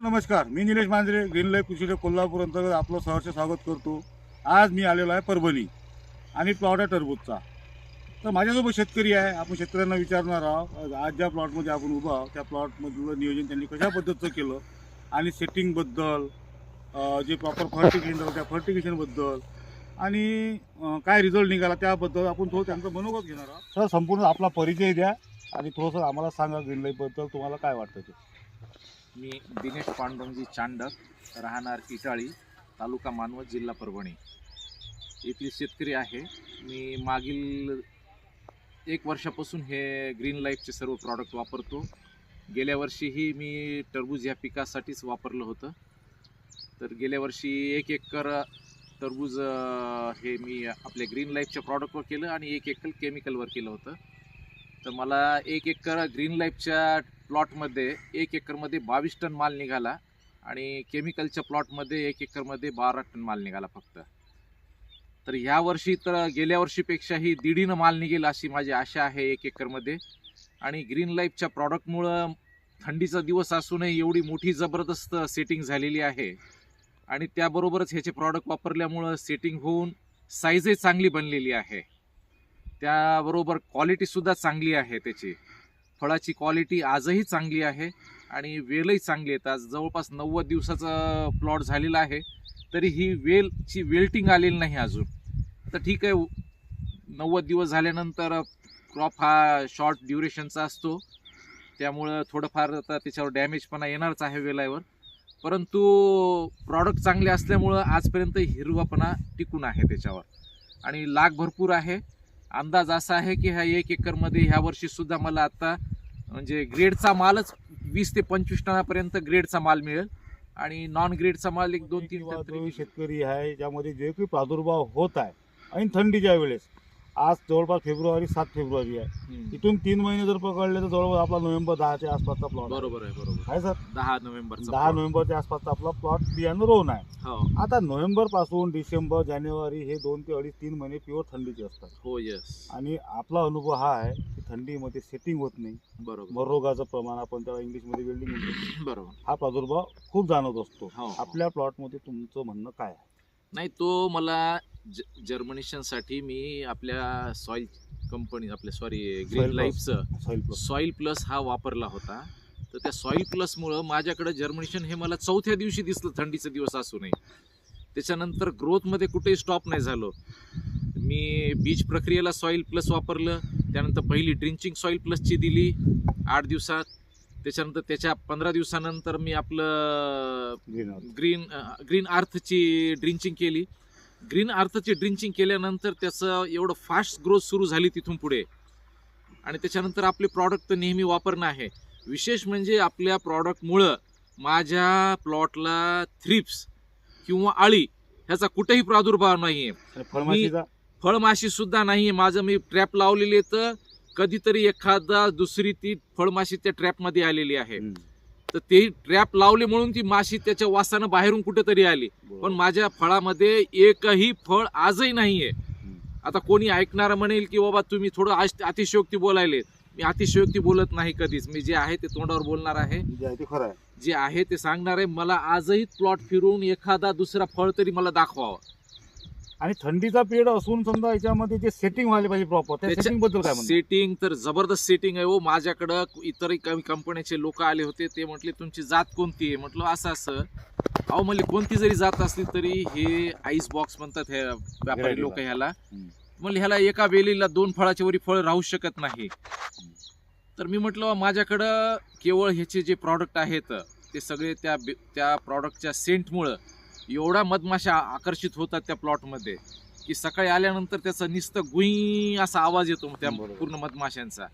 नमस्कार मी Nilesh Manjare green life Krishi Kolhapur अंतर्गत आपलं सहर्ष स्वागत करतो. आज मी आलेलो आहे परभणी आणि प्लॉट आहे टरबूजचा. तर माझ्यासोबत शेतकरी आहे आपण शेतकऱ्यांना विचारणार आहोत. आज ज्या प्लॉटमध्ये आपण उभा आहोत त्या प्लॉटमधलं नियोजन त्यांनी कशा पद्धतीचं केलं आणि सेटिंगबद्दल जे प्रॉपर फर्टिगेशन झालं त्या फर्टिकेशनबद्दल आणि काय रिझल्ट निघाला त्याबद्दल आपण थोडं त्यांचं मनोगत घेणार आहोत. सर संपूर्ण आपला परिचय द्या आणि थोडंसं आम्हाला सांगा ग्रीन लाईफबद्दल तुम्हाला काय वाटतं ते? मी दिनेश पांडुरंगजी चांडक राहणार इटाळी तालुका मानवत जिल्हा परभणी. येथील शेतकरी आहे. मी मागील एक वर्षापासून हे ग्रीन लाईफचे सर्व प्रॉडक्ट वापरतो. गेल्या वर्षीही मी टरबूज या पिकासाठीच वापरलं होतं. तर गेल्या वर्षी एक एकर टरबूज हे मी आपल्या ग्रीन लाईफच्या प्रॉडक्टवर केलं आणि एक एकर केमिकलवर केलं होतं. तर मला एक एकर ग्रीन लाईफच्या प्लॉटमध्ये एक एकरमध्ये बावीस टन माल निघाला आणि केमिकलच्या प्लॉटमध्ये एक एकरमध्ये बारा टन माल निघाला फक्त. तर ह्या वर्षी तर गेल्या वर्षीपेक्षाही दीडीनं माल निघेल अशी माझी आशा आहे एक एकरमध्ये. आणि ग्रीन लाईफच्या प्रॉडक्टमुळं थंडीचा दिवस असूनही एवढी मोठी जबरदस्त सेटिंग झालेली आहे. आणि त्याबरोबरच ह्याचे प्रॉडक्ट वापरल्यामुळं सेटिंग होऊन साईजही चांगली बनलेली आहे. त्याबरोबर क्वालिटीसुद्धा चांगली आहे त्याची. फळाची क्वालिटी आजही चांगली आहे आणि वेलही चांगली आहेत. आज जवळपास नव्वद दिवसाचा प्लॉट झालेला आहे तरी ही वेलची वेल्टिंग आलेली नाही अजून. तर ठीक आहे नव्वद दिवस झाल्यानंतर क्रॉप हा शॉर्ट ड्युरेशनचा असतो. त्यामुळं थोडंफार आता त्याच्यावर डॅमेजपणा येणारच आहे वेलावर. परंतु प्रॉडक्ट चांगले असल्यामुळं आजपर्यंत हिरवापणा टिकून आहे त्याच्यावर. आणि लाग भरपूर आहे. अंदाज असा आहे की ह्या एक एकरमध्ये ह्या वर्षी सुद्धा मला आता म्हणजे ग्रेडचा मालच वीस ते पंचवीस टनापर्यंत ग्रेडचा माल मिळेल आणि नॉन ग्रेडचा माल एक दोन तीन. शेतकरी आहे ज्यामध्ये जे काही प्रादुर्भाव होत आहे आणि थंडीच्या वेळेस आज जवळपास फेब्रुवारी सात फेब्रुवारी आहे. इथून तीन महिने जर पकडले तर जवळपास आपला नोव्हेंबर दहाच्या आसपासचा प्लॉट बरोबर आहे बरोबर. आहे सर? दहा नोव्हेंबरचा दहा नोव्हेंबरच्या आसपासचा आपला प्लॉट बियाणं रोवून आहे. हो. आता नोव्हेंबरपासून डिसेंबर जानेवारी हे दोन ते अडीच तीन महिने प्युअर थंडीचे असतात. हो यस आणि आपला अनुभव हा आहे की थंडीमध्ये सेटिंग होत नाही. बरोबर. मररोगाचं प्रमाण आपण त्याला इंग्लिशमध्ये वेल्डिंग म्हणतो. बरोबर. हा प्रादुर्भाव खूप जाणवत असतो. हो आपल्या प्लॉटमध्ये तुमचं म्हणणं काय आहे? नाही तो मला ज जर्मनेशनसाठी मी आपल्या सॉईल कंपनी आपल्या सॉरी ग्रीन लाईफचं सॉईल प्लस हा वापरला होता. तर त्या सॉईल प्लसमुळं माझ्याकडे जर्मिनेशन हे मला चौथ्या दिवशी दिसलं थंडीचा दिवस असूनही त्याच्यानंतर ग्रोथमध्ये कुठेही स्टॉप नाही झालो. मी बीज प्रक्रियेला सॉईल प्लस वापरलं त्यानंतर पहिली ड्रिंचिंग सॉईल प्लसची दिली आठ दिवसात. त्याच्यानंतर त्याच्या पंधरा दिवसानंतर मी आपलं ग्रीन ग्रीन ग्रीन अर्थची ड्रिंचिंग केली. ग्रीन अर्थची ड्रिंचिंग केल्यानंतर त्याचं एवढं फास्ट ग्रोथ सुरू झाली तिथून पुढे. आणि त्याच्यानंतर आपले प्रॉडक्ट तर नेहमी वापरणं आहे. विशेष म्हणजे आपल्या प्रॉडक्टमुळं माझ्या प्लॉटला थ्रिप्स किंवा आळी ह्याचा कुठेही प्रादुर्भाव नाही आहे फळमाशी सुद्धा नाही आहे माझं मी ट्रॅप लावलेली तर कधीतरी एखादा दुसरी ती फळमाशी त्या ट्रॅपमध्ये आलेली आहे. तर ते ट्रॅप लावले म्हणून ती माशी त्याच्या वासानं बाहेरून कुठेतरी आली. पण माझ्या फळामध्ये एकही फळ आजही नाहीये. आता कोणी ऐकणार म्हणेल की बाबा तुम्ही थोडं आज- अतिशयोक्ती बोलायले. मी अतिशयोक्ती बोलत नाही कधीच. मी जे आहे ते तोंडावर बोलणार आहे. जे आहे ते खरं आहे. जे आहे ते सांगणार आहे. मला आजही प्लॉट फिरून एखादा दुसरा फळ तरी मला दाखवावं. आणि थंडीचा पिरियड असून समजा याच्यामध्ये जे सेटिंग व्हायला पाहिजे प्रॉपर त्या त्याच्या- सेटिंगबद्दल काय म्हणतो सेटिंग तर जबरदस्त सेटिंग आहे हो. माझ्याकडं इतरही कमी कंपन्याचे लोक आले होते. ते म्हटले तुमची जात कोणती आहे? म्हटलं असं असं. अहो म्हणले कोणती जरी जात असली तरी हे आईस बॉक्स म्हणतात हे व्यापारी लोक. ह्याला. हम्म. म्हणले ह्याला एका वेलीला दोन फळाच्या वरी फळ राहू शकत नाही. तर मी म्हटलं माझ्याकडं केवळ ह्याचे जे प्रॉडक्ट आहेत ते सगळे त्या बे- त्या प्रॉडक्टच्या सेंटमुळं एवढा मधमाशा आकर्षित होतात त्या प्लॉटमध्ये की सकाळी आल्यानंतर त्याचा नुसतं गुई असा आवाज येतो त्या. पूर्ण मधमाशांचा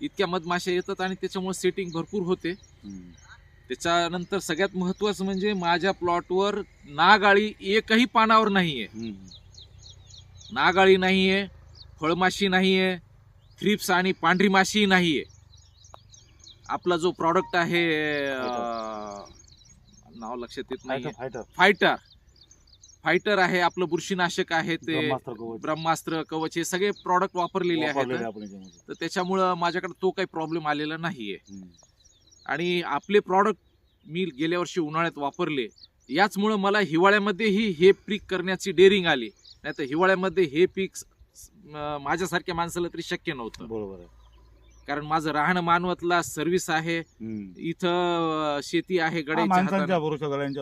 इतक्या मधमाशा येतात आणि त्याच्यामुळे सेटिंग भरपूर होते. त्याच्यानंतर सगळ्यात महत्वाचं म्हणजे माझ्या प्लॉटवर नागाळी एकही पानावर नाहीये. नागाळी नाहीये फळमाशी नाहीये थ्रिप्स आणि पांढरी माशी नाहीये आपला जो प्रॉडक्ट आहे नाव लक्षात येत नाही फायटर फायटर आहे आपलं बुरशीनाशक आहे ते ब्रह्मास्त्र कवच. हे सगळे प्रॉडक्ट वापरलेले आहेत. तर त्याच्यामुळं माझ्याकडे तो काही प्रॉब्लेम आलेला नाहीये. आणि आपले प्रॉडक्ट मी गेल्या वर्षी उन्हाळ्यात वापरले याचमुळं मला हिवाळ्यामध्येही हे पीक करण्याची डेअरिंग आली. नाही तर हिवाळ्यामध्ये हे पीक माझ्यासारख्या माणसाला तरी शक्य नव्हतं. बरोबर आहे. कारण माझं राहणं मानवतला सर्व्हिस आहे. इथं शेती आहे हातानं.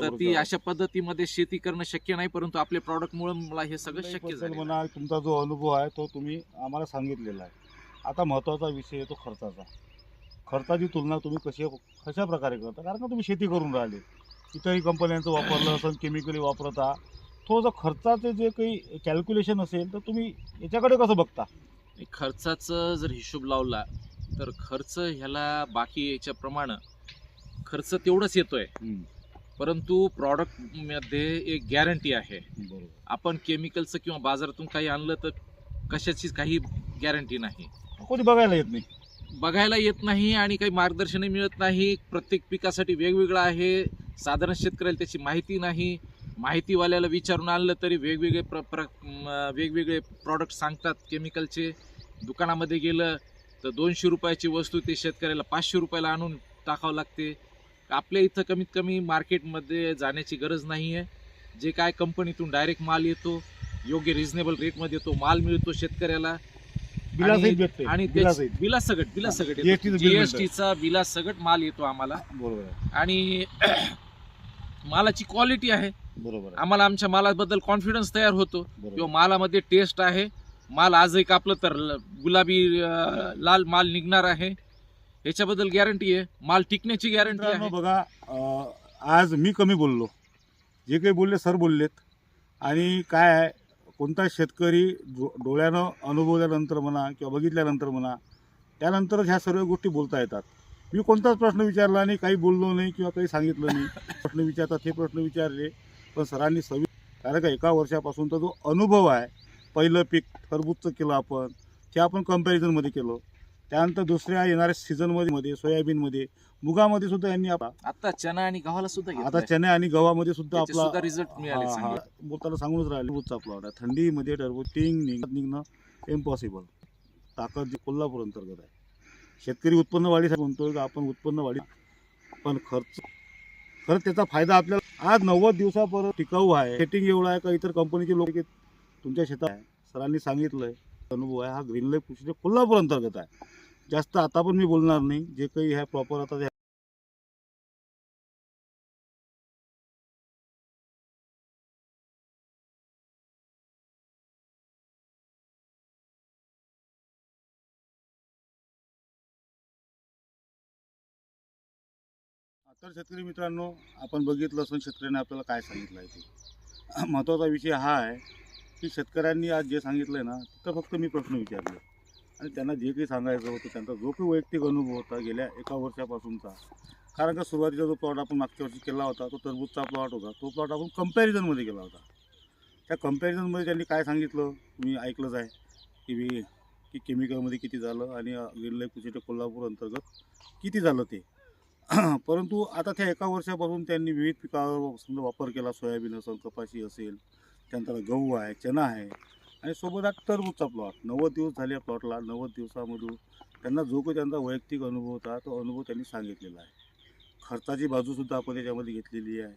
तर ती. अशा पद्धतीमध्ये शेती करणं शक्य नाही परंतु आपल्या प्रॉडक्टमुळे मला हे सगळं शक्य झालं म्हणा तुमचा जो अनुभव आहे तो तुम्ही आम्हाला सांगितलेला आहे. आता महत्त्वाचा विषय आहे तो खर्चाचा. खर्चाची तुलना तुम्ही कशी कशा प्रकारे करता? कारण का तुम्ही शेती करून राहिले. इतरही कंपन्यांचं वापरलं असेल केमिकली वापरता. तो जो खर्चाचे जे काही कॅल्क्युलेशन असेल तर तुम्ही याच्याकडे कसं बघता? खर्चाचं जर हिशोब लावला तर खर्च ह्याला बाकी याच्याप्रमाणे खर्च तेवढंच येतोय. परंतु प्रॉडक्टमध्ये एक गॅरंटी आहे. आपण केमिकलचं किंवा बाजारातून काही आणलं तर कशाची काही गॅरंटी नाही. कोणी बघायला येत नाही. बघायला येत नाही आणि काही मार्गदर्शनही मिळत नाही. प्रत्येक पिकासाठी वेगवेगळं आहे. साधारण शेतकऱ्याला त्याची माहिती नाही. माहितीवाल्याला विचारून आणलं तरी वेगवेगळे प्र वेगवेगळे प्रॉडक्ट सांगतात. केमिकलचे दुकानामध्ये गेलं तर दोनशे रुपयाची वस्तू ते शेतकऱ्याला पाचशे रुपयाला आणून टाकावं लागते. आपल्या इथं कमीत कमी मार्केटमध्ये जाण्याची गरज नाही आहे. जे काय कंपनीतून डायरेक्ट माल येतो योग्य रिझनेबल रेटमध्ये तो माल मिळतो शेतकऱ्याला. आणि बिलासहित. बिला सगट बिला सगट GST चं बिल मिळतं. जीएसटीचा बिला सगट माल येतो आम्हाला. बरोबर आणि मालाची क्वालिटी आहे. बरोबर आम्हाला आमच्या मालाबद्दल कॉन्फिडन्स तयार होतो. किंवा मालामध्ये टेस्ट आहे. माल आजही कापलं तर गुलाबी लाल माल निघणार आहे. याच्याबद्दल गॅरंटी आहे. माल टिकण्याची गॅरंटी आहे. बघा आज मी कमी बोललो. जे काही बोलले सर बोललेत. आणि काय आहे कोणता शेतकरी डो डोळ्यानं अनुभवल्यानंतर म्हणा किंवा बघितल्यानंतर म्हणा त्यानंतरच ह्या सर्व गोष्टी बोलता येतात. मी कोणताच प्रश्न विचारला नाही काही बोललो नाही किंवा काही सांगितलं नाही. प्रश्न विचारतात हे प्रश्न विचारले. पण सरांनी सवि कारण का एका वर्षापासूनचा जो अनुभव आहे पहिलं पीक टरबूजचं केलं आपण ते आपण कंपॅरिझनमध्ये केलं. त्यानंतर दुसऱ्या येणाऱ्या सीझनमध्ये मध्ये सोयाबीनमध्ये मुगामध्ये सुद्धा यांनी आपला आता चना आणि गव्हाला सुद्धा आता. चणे आणि गव्हामध्ये सुद्धा आपला रिझल्ट मिळाले. बोलताना सांगूनच राहिले टरबूजचा आहे थंडीमध्ये टरबूज टिंग निघणं इम्पॉसिबल ताकद जी कोल्हापूर अंतर्गत आहे. शेतकरी उत्पन्न वाढीसाठी म्हणतोय का आपण उत्पन्न वाढी पण खर्च खरं त्याचा फायदा आपल्याला आज नव्वद दिवसापर्यंत टिकाऊ आहे. सेटिंग एवढं आहे का इतर कंपनीचे लोक तुमच्या शेतात आहे सरांनी सांगितलंय अनुभव आहे. हा ग्रीन लाईफ कृषी कोल्हापूर अंतर्गत आहे. जास्त आता पण मी बोलणार नाही. जे काही ह्या प्रॉपर आता तर शेतकरी मित्रांनो आपण बघितलं असून शेतकऱ्यांनी आपल्याला काय सांगितलं आहे ते. महत्त्वाचा विषय हा आहे की शेतकऱ्यांनी आज जे सांगितलं आहे ना तिथं फक्त मी प्रश्न विचारले. आणि त्यांना जे काही सांगायचं होतं त्यांचा जो काही वैयक्तिक अनुभव होता गेल्या एका वर्षापासूनचा. कारण का सुरुवातीचा जो प्लॉट आपण मागच्या वर्षी केला होता तो तरबूजचा प्लॉट होता. तो प्लॉट आपण कम्पॅरिझनमध्ये केला होता. त्या कम्पॅरिझनमध्ये त्यांनी काय सांगितलं? तुम्ही ऐकलंच आहे. की मी की केमिकलमध्ये किती झालं आणि ग्रीन लाईफ कोल्हापूर अंतर्गत किती झालं ते. परंतु आता त्या एका वर्षापासून त्यांनी विविध पिकावर समजा वापर केला सोयाबीन असेल कपाशी असेल त्यानंतर गहू आहे चना आहे. आणि सोबत हा टरबूजचा प्लॉट नव्वद दिवस झाले या प्लॉटला नव्वद दिवसामधून त्यांना जो काही त्यांचा वैयक्तिक अनुभव होता तो अनुभव त्यांनी सांगितलेला आहे. खर्चाची बाजूसुद्धा आपण त्याच्यामध्ये घेतलेली आहे.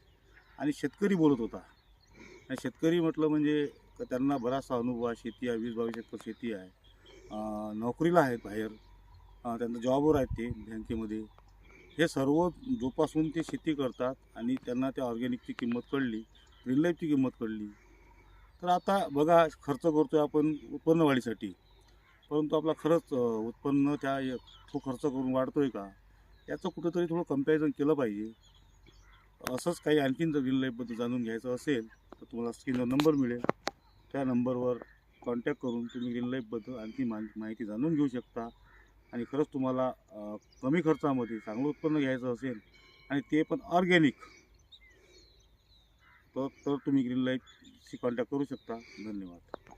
आणि शेतकरी बोलत होता. आणि शेतकरी म्हटलं म्हणजे त्यांना बराचसा अनुभव आहे. शेती आहे वीस बावीस एकर शेती आहे. नोकरीला आहेत बाहेर. त्यांना जॉबवर आहेत ते बँकेमध्ये. हे सर्व जोपासून ते शेती करतात आणि त्यांना त्या ऑर्गॅनिकची किंमत कळली. ग्रीन लाईफची किंमत कळली. तर आता बघा खर्च करतो आहे आपण उत्पन्न वाढीसाठी परंतु आपला खरंच उत्पन्न त्या तो खर्च करून वाढतो आहे का? याचं कुठंतरी थोडं कंपॅरिझन केलं पाहिजे. असंच काही आणखीन जर ग्रीन लाईफबद्दल जाणून घ्यायचं असेल तर तुम्हाला स्क्रीनवर नंबर मिळेल. त्या नंबरवर कॉन्टॅक्ट करून तुम्ही ग्रीन लाईफबद्दल आणखी माहिती जाणून घेऊ शकता. आणि खरंच तुम्हाला कमी खर्चामध्ये चांगलं उत्पन्न घ्यायचं असेल आणि ते पण ऑर्गॅनिक तर तर तुम्ही ग्रीन लाईफ कॉन्टॅक्ट करू शकता. धन्यवाद.